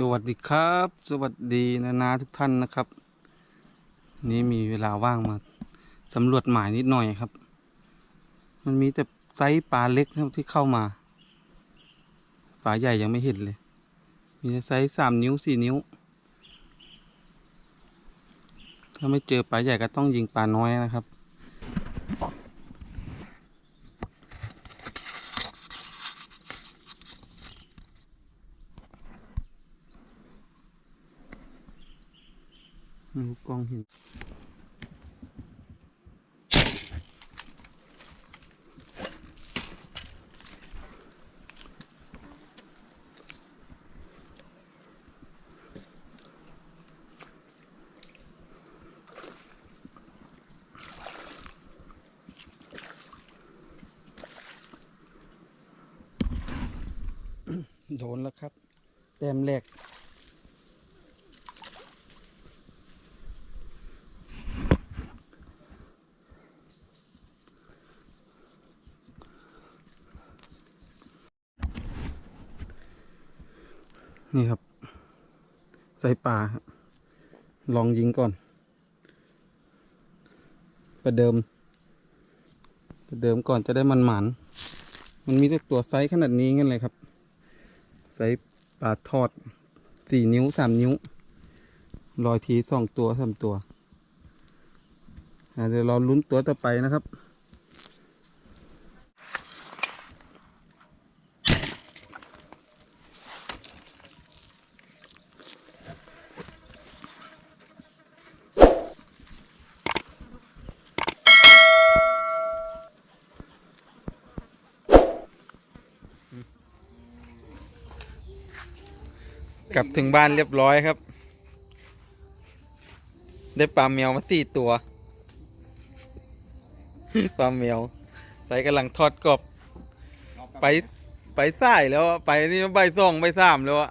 สวัสดีครับ สวัสดีนานาทุกท่านนะครับ นี่มีเวลาว่างมาสำรวจหมายนิดหน่อยครับ มันมีแต่ไซส์ปลาเล็กครับที่เข้ามาปลาใหญ่ยังไม่เห็นเลย มีไซส์สามนิ้วสี่นิ้ว ถ้าไม่เจอปลาใหญ่ก็ต้องยิงปลาน้อยนะครับ กองห็นโดนแล้วครับ แต้มแรก นี่ครับ ใส่ปลาลองยิงก่อน ประเดิม ประเดิมก่อนจะได้มันหมาน มันมีแต่ตัวไซส์ขนาดนี้งั้นเลยครับ ไซส์ปลาทอดสี่นิ้วสามนิ้วลอยทีสองตัวสามตัวเดี๋ยวเราลุ้นตัวต่อไปนะครับ กลับถึงบ้านเรียบร้อยครับ ได้ปลาเมียวมาสี่ตัวปลาเมียวใส่กำลังทอดกรอบไปไปใส่แล้ว ไปนี่ใบสองใบสามแล้วอะ